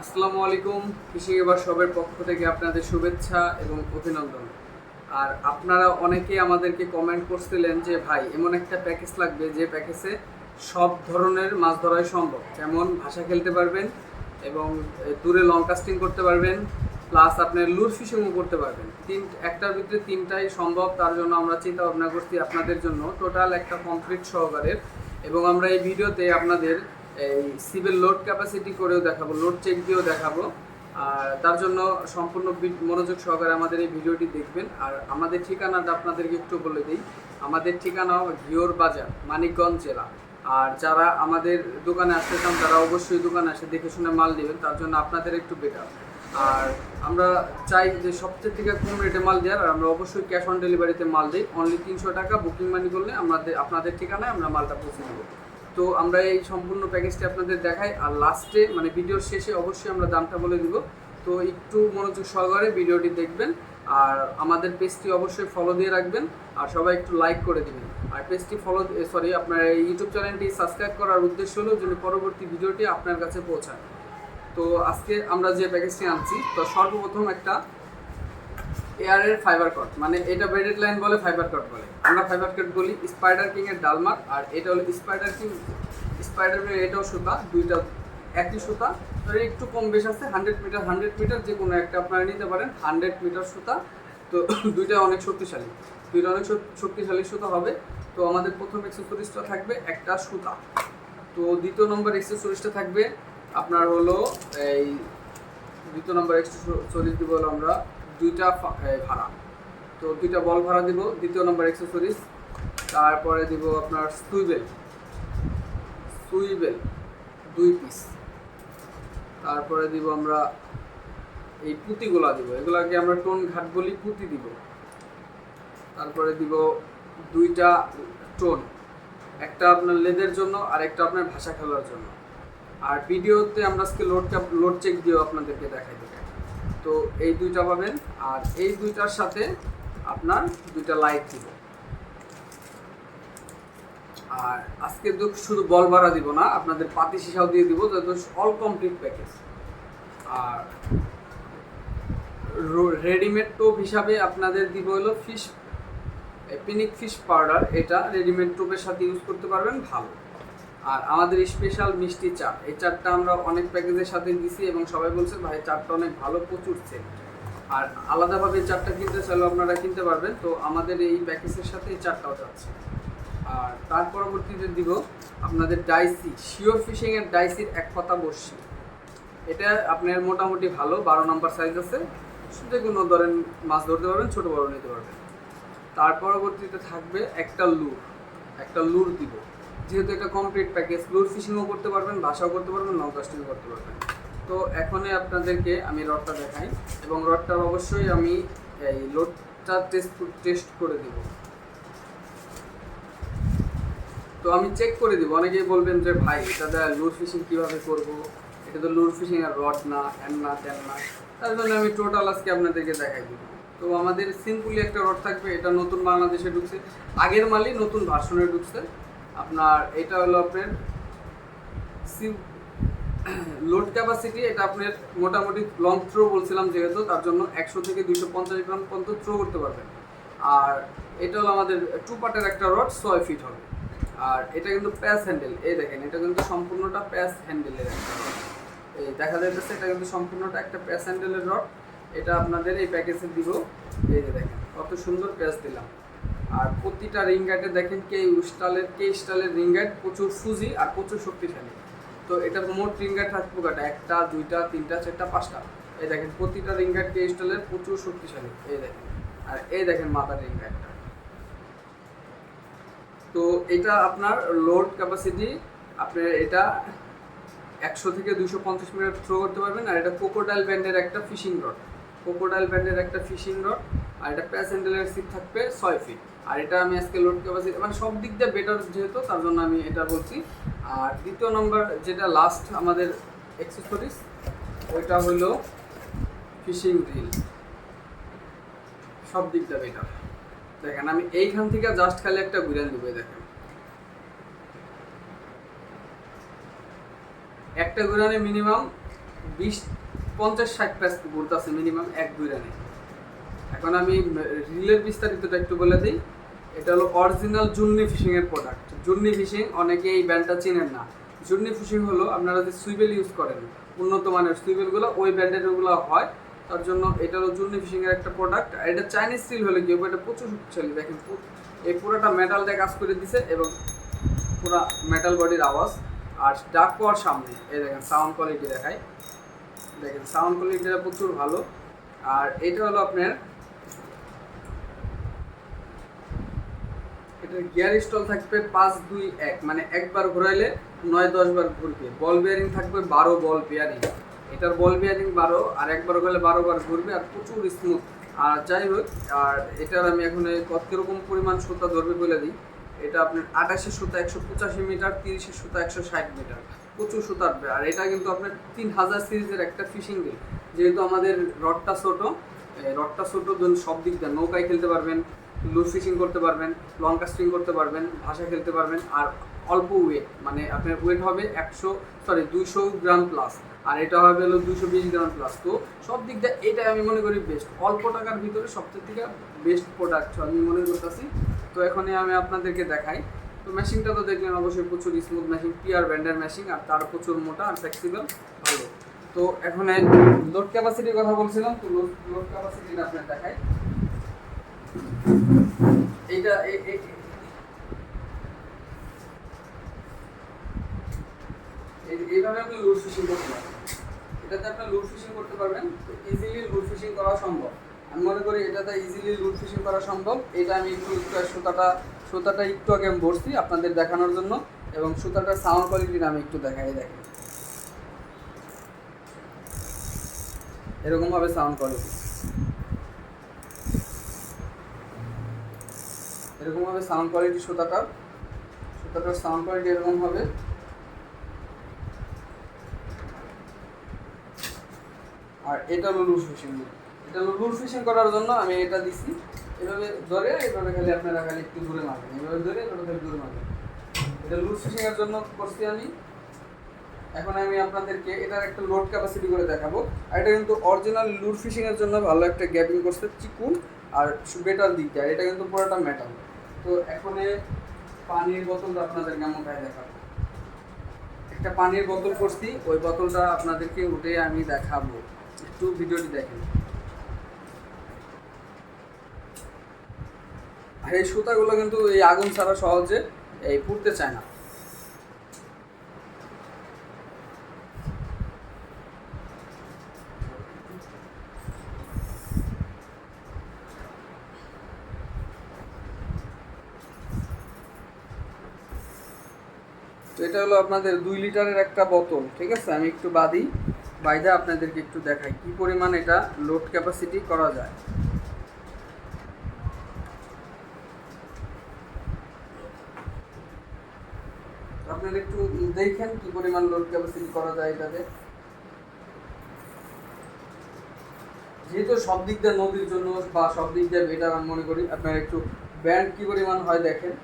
আসসালামু আলাইকুম। ফিশিং এবার সবের পক্ষ থেকে আপনাদের শুভেচ্ছা এবং অভিনন্দন। আর আপনারা অনেকেই আমাদেরকে কমেন্ট করছিলেন যে, ভাই, এমন একটা প্যাকেজ লাগবে যে প্যাকেজে সব ধরনের মাছ ধরাই সম্ভব। যেমন ভাষা খেলতে পারবেন এবং দূরে লং কাস্টিং করতে পারবেন প্লাস আপনার লুর ফিশিংও করতে পারবেন। তিন, একটার ভিতরে তিনটাই সম্ভব, তার জন্য আমরা চিন্তা ভাবনা করছি আপনাদের জন্য। টোটাল একটা কমপ্লিট সহকারের এবং আমরা এই ভিডিওতে আপনাদের এই সিভিল লোড ক্যাপাসিটি করেও দেখাবো লোড চেক দিয়েও দেখাবো। আর তার জন্য সম্পূর্ণ মনোযোগ সহকারে আমাদের এই ভিডিওটি দেখবেন। আর আমাদের ঠিকানাটা আপনাদেরকে একটু বলে দিই। আমাদের ঠিকানা ঘিওর বাজার, মানিকগঞ্জ জেলা। আর যারা আমাদের দোকানে আসতে চান, তারা অবশ্যই দোকানে আসে দেখে শুনে মাল নেবেন। তার জন্য আপনাদের একটু বেটার। আর আমরা চাই যে সবচেয়ে থেকে কম রেটে মাল দেওয়ার আর আমরা অবশ্যই ক্যাশ অন ডেলিভারিতে মাল দিই। অনলি তিনশো টাকা বুকিং মানি করলে আমাদের, আপনাদের ঠিকানায় আমরা মালটা পৌঁছে দেবো। তো আমরা এই সম্পূর্ণ প্যাকেজটি আপনাদের দেখাই, আর লাস্টে মানে ভিডিওর শেষে অবশ্যই আমরা দামটা বলে দিব। তো একটু মনোযোগ সহকারে ভিডিওটি দেখবেন, আর আমাদের পেজটি অবশ্যই ফলো দিয়ে রাখবেন, আর সবাই একটু লাইক করে দিবেন। আর পেজটি ফলো সরি আপনার ইউটিউব চ্যানেলটি সাবস্ক্রাইব করার উদ্দেশ্য হলো যেন পরবর্তী ভিডিওটি আপনার কাছে পৌঁছায়। তো আজকে আমরা যে প্যাকেজটি আনছি, তো সর্বপ্রথম একটা এয়ারের ফাইবার কট মানে এটা ব্রেডেড লাইন বলে ফাইবার কট বলে। আমরা ফাইবার কট বলি স্পাইডার কিং এর ডালমার আর এটা হলো স্পাইডার কিং স্পাইডার এটাও সুতা, দুইটা একই সুতা। তবে একটু কম বেশ আছে হান্ড্রেড মিটার হান্ড্রেড মিটার যে কোনো একটা আপনারা নিতে পারেন হান্ড্রেড মিটার সুতা। তো দুইটা অনেক শক্তিশালী, দুইটা অনেক শক্তিশালী সুতা হবে। তো আমাদের প্রথম এক্সেসরিজটা থাকবে একটা সুতা। তো দ্বিতীয় নম্বর এক্সেসরিজটা থাকবে আপনার হলো এই দ্বিতীয় নম্বর এক্সেসরিজ দিব হলো আমরা দুইটা ভাড়া। তো দুইটা বল ভাড়া দিব, দ্বিতীয় নম্বর এক্সেসরিজ তারপরে দিব আপনার সুইবেল সুইবেল দুই পিস তারপরে দিব আমরা এই পুঁতিগুলা দিব। এগুলাকে আমরা টোন ঘাট বলি পুঁতি দিব। তারপরে দিব দুইটা টোন। একটা আপনার লেদের জন্য আর একটা আপনার ভাষা খেলার জন্য। আর ভিডিওতে আমরা আজকে লোড লোড চেক দিয়েও আপনাদেরকে দেখাই দেবো তো এই দুইটা পাবেন, আর এই দুইটার সাথে আপনার দুইটা লাইট দিব। আর আজকে তো শুধু বল ভাড়া দিব না, আপনাদের পাতি সিসাও দিয়ে দিব, যাতে অল কমপ্লিট প্যাকেজ আর রেডিমেড টোপ হিসাবে আপনাদের দিব হলো ফিশ পিনিক ফিশ পাউডার এটা রেডিমেড টোপের সাথে ইউজ করতে পারবেন, ভালো। আর আমাদের স্পেশাল মিষ্টি চা এই চারটা আমরা অনেক প্যাকেজের সাথে দিছি এবং সবাই বলছে, ভাই চারটা অনেক ভালো, প্রচুর সেল আর আলাদাভাবে এই চারটা কিনতে চাইলেও আপনারা কিনতে পারবেন। তো আমাদের এই প্যাকেজের সাথে এই চারটাও যাচ্ছে। আর তার পরবর্তীতে দিব আপনাদের ডাইসি, শিওর ফিশিং এর ডাইসির এক পাতা বর্ষি এটা আপনার মোটামুটি ভালো, বারো নম্বর সাইজ আছে। যে কোনো ধরেন, মাছ ধরতে পারবেন, ছোটো বড় নিতে পারবেন। তার পরবর্তীতে থাকবে একটা লুর। একটা লুর দিব। যেহেতু এটা কমপ্লিট প্যাকেজ লুর ফিশিংও করতে পারবেন, বাসাও করতে পারবেন নৌ কাস্টিংও করতে পারবেন। তো এখনই আপনাদেরকে আমি রডটা দেখাই এবং রডটা অবশ্যই আমি এই লোডটা টেস্ট টেস্ট করে দিব। তো আমি চেক করে দিব। অনেকেই বলবেন যে, ভাই, এটা দেয় লুর ফিশিং কীভাবে করব? এটা তো লুর ফিশিং আর রড না হ্যান না ত্যান না। তার জন্য আমি টোটাল আজকে আপনাদেরকে দেখাই দিব। তো আমাদের সিম্পলি একটা রড থাকবে, এটা নতুন বাংলাদেশে ঢুকছে, আগের মালই নতুন ভার্সনে ঢুকছে। আপনার এটা হলো আপনার লোড ক্যাপাসিটি এটা আপনার মোটামুটি লং থ্রো বলছিলাম যেহেতু, তার জন্য একশো থেকে দুইশো পঞ্চাশ গ্রাম পর্যন্ত থ্রো করতে পারবেন। আর এটা হলো আমাদের টু পার্টের একটা রড ছয় ফিট হবে। আর এটা কিন্তু প্যাস হ্যান্ডেল এই দেখেন, এটা কিন্তু সম্পূর্ণটা প্যাস হ্যান্ডেলের একটা এই দেখা যাচ্ছে এটা কিন্তু সম্পূর্ণটা একটা প্যাস হ্যান্ডেলের রড এটা আপনাদের এই প্যাকেজে দিব। এই যে দেখেন, কত সুন্দর প্যাচ দিলাম। আর প্রতিটা রিং গাইডে দেখেন কে স্টাইলের কে স্টালের রিং গাইড প্রচুর ফুজি আর প্রচুর শক্তিশালী। তো এটার মোট রিং গাইড থাকবে কটা একটা, দুইটা, তিনটা, চারটা, পাঁচটা। এই দেখেন, প্রতিটা রিং গাইড কে স্টাইলের প্রচুর শক্তিশালী। এই দেখেন। আর এই দেখেন মাথার রিং গাইডটা তো এটা আপনার লোড ক্যাপাসিটি আপনার এটা একশো থেকে দুশো পঞ্চাশ মিনিট থ্রো করতে পারবেন। আর এটা কোকোডাইল ব্যান্ডের একটা ফিশিং রড কোকোডাইল ব্যান্ডের একটা ফিশিং রড আর এটা প্যাসেন্ডেলের সিট থাকবে ছয় ফিট আর এটা আমি আজকে লোড ক্যাপাসিটি মানে সব দিক দিয়ে বেটার যেহেতু, তার জন্য আমি এটা বলছি। আর দ্বিতীয় নম্বর যেটা লাস্ট আমাদের এক্সেসরিজ ওইটা হলো ফিশিং রিল সব দিক দিয়ে বেটার দেখেন, আমি এইখান থেকে জাস্ট খালি একটা ঘুরে দেবো দেখেন। একটা গুড়ানে মিনিমাম বিশ, পঞ্চাশ, ষাট প্যাচ ঘুরতেছে মিনিমাম এক গুড়ানে এখন আমি রিলের বিস্তারিতটা একটু বলে দিই। এটা হলো অরিজিনাল জুন্নি ফিশিং এর প্রোডাক্ট জুন্নি ফিশিং অনেকে এই ব্যান্ডটা চেনেন না। জুন্নি ফিশিং হলো আপনারা যে সুইবেল ইউজ করেন, উন্নত মানের সুইবেলগুলো ওই ব্যান্ডের ওগুলো হয়। তার জন্য এটা হলো জুন্নি ফিশিং এর একটা প্রোডাক্ট আর এটা চাইনিজ স্টিল হলে কি হবে? এটা প্রচুর শক্তিশালী। দেখেন এই পুরোটা মেটাল দিয়ে কাজ করে দিছে এবং পুরো মেটাল বডির আওয়াজ। আর ডাক পাওয়ার সামনে। এই দেখেন সাউন্ড কোয়ালিটি দেখায়। দেখেন সাউন্ড কোয়ালিটিটা প্রচুর ভালো। আর এটা হলো আপনার এটার গিয়ার স্টল থাকবে পাঁচ, দুই, এক। মানে একবার ঘোরাইলে নয়, দশ বার ঘুরবে। বল বিয়ারিং থাকবে বারো বল বিয়ারিং এটার বল বিয়ারিং বারো, আর একবার ঘুরলে বারো বার ঘুরবে, আর প্রচুর স্মুথ আর যাই হোক, আর এটার আমি এখন কত কীরকম পরিমাণ সুতা ধরবে বলে দিই। এটা আপনার আঠাশে সুতা একশো পঁচাশি মিটার, তিরিশে সুতা একশো ষাট মিটার। প্রচুর সুতা আসবে আর এটা কিন্তু আপনার তিন হাজার সিরিজের একটা ফিশিং রিল যেহেতু আমাদের রডটা ছোটো রডটা ছোটো, ধরুন সব দিক দিয়ে নৌকায় খেলতে পারবেন। লুজ ফিশিং করতে পারবেন, লং কাস্টিং করতে পারবেন ভাষা খেলতে পারবেন, আর অল্প ওয়েট মানে আপনার ওয়েট হবে একশো সরি দুইশো গ্রাম প্লাস আর এটা হবে হলো দুশো বিশ গ্রাম প্লাস তো সব দিক দিয়ে এটা আমি মনে করি বেস্ট অল্প টাকার ভিতরে সবচেয়ে থেকে বেস্ট প্রোডাক্ট আমি মনে করতেছি। তো এখন আমি আপনাদেরকে দেখাই। তো মেশিনটা তো দেখলেন অবশ্যই প্রচুর স্মুথ মেশিন পিয়ার ব্যান্ডের মেশিন আর তার প্রচুর মোটা আর ফ্লেক্সিবল ভালো। তো এখন লোড ক্যাপাসিটির কথা বলছিলাম, তো লোড লোড ক্যাপাসিটিটা আপনার দেখাই। এইটা এইভাবে আপনি লুড ফিশিং করতে পারবেন। এটাতে আপনি লুড ফিশিং করতে পারবেন ইজিলি লুড ফিশিং করা সম্ভব। আমি মনে করি এটাতে ইজিলি লুড ফিশিং করা সম্ভব। এটা আমি একটু সুতাটা সুতাটা একটু আগে আমি বসছি আপনাদের দেখানোর জন্য, এবং সুতাটার সাউন্ড কোয়ালিটিটা আমি একটু দেখাই, দেখেন। এরকম ভাবে সাউন্ড কোয়ালিটি এরকম হবে সাউন্ড কোয়ালিটি সুতাটার সুতাটার সাউন্ড কোয়ালিটি এরকম হবে। আর এটা হলো লুজ ফিশিং এটা লুজ ফিশিং করার জন্য আমি এটা দিছি। এভাবে ধরে, এভাবে খালি আপনারা খালি একটু দূরে মারবেন এভাবে ধরে, এভাবে খালি দূরে মারবেন এটা লুজ ফিশিং এর জন্য করছি আমি। এখন আমি আপনাদেরকে এটার একটা লোড ক্যাপাসিটি করে দেখাবো। আর এটা কিন্তু অরিজিনাল লুড ফিশিং এর জন্য ভালো একটা গ্যাপিং করছে। চিকুন আর বেটার দিক দিয়ে এটা কিন্তু পুরোটা মেটাল তো এখন পানির বোতলটা আপনাদের কেমন খায় দেখাবো? একটা পানির বোতল করছি, ওই বোতলটা আপনাদেরকে উঠে আমি দেখাবো। একটু ভিডিওটি দেখেন। আর এই সুতাগুলো কিন্তু এই আগুন ছাড়া সহজে এই পুড়তে চায় না তো এটা হলো আপনাদের দুই লিটারের একটা বোতল, ঠিক আছে? আমি একটু বাদি, বাইদা আপনাদেরকে একটু দেখাই কি পরিমাণ এটা লোড ক্যাপাসিটি করা যায়। আপনারা একটু দেখেন কি পরিমাণ লোড ক্যাপাসিটি করা যায় এটাতে। যেহেতু সব দিক দিয়ে নদীর জন্য বা সব দিক দিয়ে বেটার আমি মনে করি, আপনারা একটু ব্যান্ড কি পরিমাণ হয় দেখেন।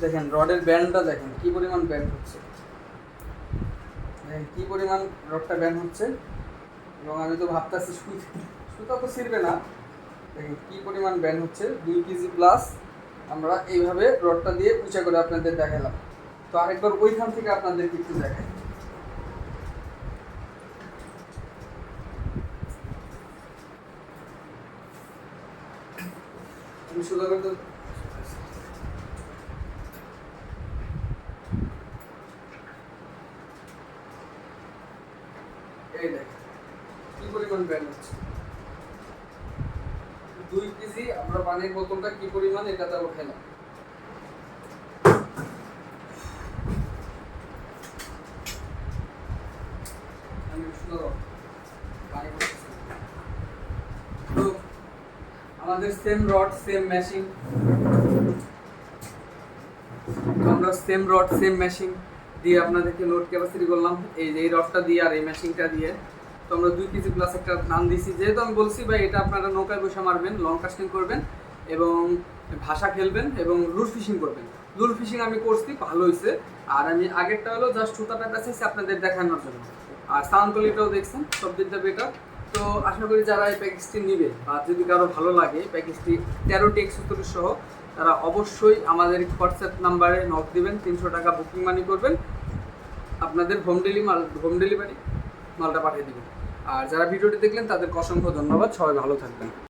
দেখেন, রডের ব্যান্ডটা দেখেন, কি পরিমাণ ব্যান্ড হচ্ছে। দেখেন, কি পরিমাণ রডটা ব্যান্ড হচ্ছে। এবং আমি তো ভাবতেছি সুতা তো ছিঁড়বে না। দেখেন, কি পরিমাণ ব্যান্ড হচ্ছে, দুই কেজি প্লাস আমরা এইভাবে রডটা দিয়ে উঁচা করে আপনাদের দেখালাম। তো আরেকবার ওইখান থেকে আপনাদেরকে একটু দেখাই। আমি সুন্দর করে তো- এই দেখ কি পরিমাণ ব্যান্ড হচ্ছে দুই কেজি আমরা পানির বোতলটা কি পরিমাণ এটাতে উঠাইলাম আমি সুন্দর পানি পড়তেছে। তো, আমাদের সেম রড সেম মেশিন আমরা সেম রড সেম মেশিন দিয়ে আপনাদেরকে লোড ক্যাপাসিটি করলাম এই যে এই রডটা দিয়ে আর এই মেশিনটা দিয়ে। তো আমরা দুই কেজি প্লাস একটা নাম দিছি। যেহেতু আমি বলছি ভাই, এটা আপনারা নৌকায় বসে মারবেন লং কাস্টিং করবেন। এবং ভাষা খেলবেন এবং রুট ফিশিং করবেন। লুল ফিশিং আমি করছি, ভালো হয়েছে আর আমি আগেরটা হলো জাস্ট সুতাটা বেঁচেছি আপনাদের দেখানোর জন্য। আর সাউন্ড কোয়ালিটিটাও দেখছেন সব দিক বেটার তো আশা করি যারা এই প্যাকেজটি নেবে বা যদি কারও ভালো লাগে প্যাকেজটি তেরোটি এক্সেসরিজ সহ, তারা অবশ্যই আমাদের হোয়াটসঅ্যাপ নাম্বারে নক দিবেন, তিনশো টাকা বুকিং মানি করবেন। আপনাদের হোম ডেলি মাল হোম ডেলিভারি মালটা পাঠিয়ে দেবেন। আর যারা ভিডিওটি দেখলেন, তাদেরকে অসংখ্য ধন্যবাদ। সবাই ভালো থাকবেন।